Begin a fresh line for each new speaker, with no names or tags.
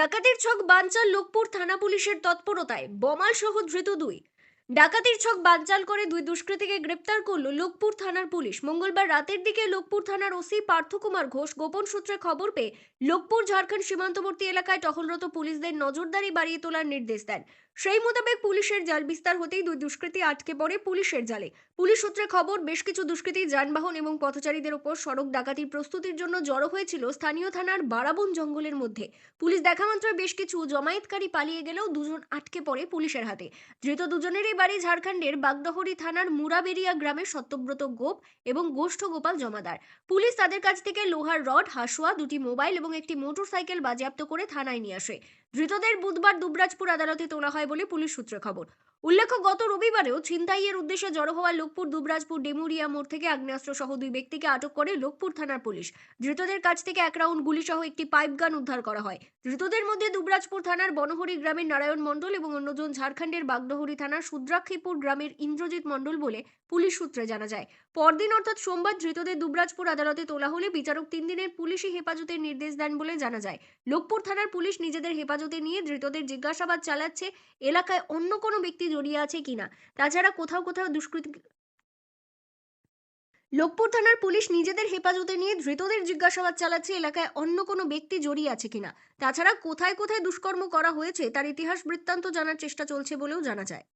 ডাকাতির ছক বানচাল লোকপুর থানা পুলিশের তৎপরতায়। বমাল সহ ধৃত দুই। ডাকাতির ছক বানচাল করে দুই দুষ্কৃতীকে গ্রেপ্তার করল লোকপুর থানার পুলিশ। মঙ্গলবার রাতের দিকে লোকপুর থানার ওসি পার্থকুমার ঘোষ গোপন সূত্রে খবর পেয়ে লোকপুর ঝাড়খণ্ড সীমান্তবর্তী এলাকায় টহলরত পুলিশদের নজরদারি বাড়িয়ে তোলার নির্দেশ দেন। সেই মোতাবেক পুলিশের জাল বিস্তার হতেই দুই দুষ্কৃতী আটকে পড়ে পুলিশের জালে। পুলিশ সূত্রে খবর, বেশ কিছু দুষ্কৃতী যানবাহন এবং পথচারীদের ওপর সড়ক ডাকাতির প্রস্তুতির জন্য জড়ো হয়েছিল স্থানীয় থানার বারাবন জঙ্গলের মধ্যে। পুলিশ দেখা মাত্রই বেশ কিছু জমায়েতকারী পালিয়ে গেলেও দুজন আটকে পড়ে পুলিশের হাতে। ধৃত দুজনেরই বাড়ি ঝাড়খণ্ডের বাগদহরি থানার মুরাবেরিয়া গ্রামের সত্যব্রত গোপ এবং গোষ্ঠ গোপাল জমাদার। পুলিশ তাদের কাছ থেকে লোহার রড, হাসুয়া, দুটি মোবাইল এবং একটি মোটরসাইকেল বাজেয়াপ্ত করে থানায় নিয়ে আসে। ধৃতদের বুধবার দুবরাজপুর আদালতে তোলা হয় বলে পুলিশ সূত্রে খবর। উল্লেখ্য, গত রবিবারেও ছিনতাইয়ের উদ্দেশ্যে জড়ো হওয়া লোকপুর, দুবরাজপুর, ডেমুরিয়া মোড় থেকে আগ্নেয়াস্ত্র সহ দুই ব্যক্তিকে আটক করে লোকপুর থানার পুলিশ। ধৃতদের কাছ থেকে এক রাউন্ড গুলি সহ একটি পাইপ গান উদ্ধার করা হয়। ধৃতদের মধ্যে দুবরাজপুর থানার বনহরি গ্রামের নারায়ণ মণ্ডল এবং অন্যজন ঝাড়খণ্ডের বাগডহরি থানার সুদ্রাক্ষীপুর গ্রামের ইন্দ্রজিৎ মণ্ডল বলে পুলিশ সূত্রে জানা যায়। পরদিন, অর্থাৎ সোমবার, ধৃতদের দুবরাজপুর আদালতে তোলা হলে বিচারক তিন দিনের পুলিশি হেফাজতের নির্দেশ দেন বলে জানা যায়। লোকপুর থানার পুলিশ নিজেদের হেফাজতে নিয়ে ধৃতদের জিজ্ঞাসাবাদ চালাচ্ছে। এলাকায় অন্য কোনো ব্যক্তি জড়িয়ে আছে কিনা তাছাড়া কোথাও কোথাও দুষ্কৃতি লোকপুর থানার পুলিশ নিজেদের হেফাজতে নিয়ে ধৃতদের জিজ্ঞাসাবাদ চালাচ্ছে এলাকায় অন্য কোনো ব্যক্তি জড়িয়ে আছে কিনা তাছাড়া কোথায় কোথায় দুষ্কর্ম করা হয়েছে তার ইতিহাস বৃত্তান্ত জানার চেষ্টা চলছে বলেও জানা যায়।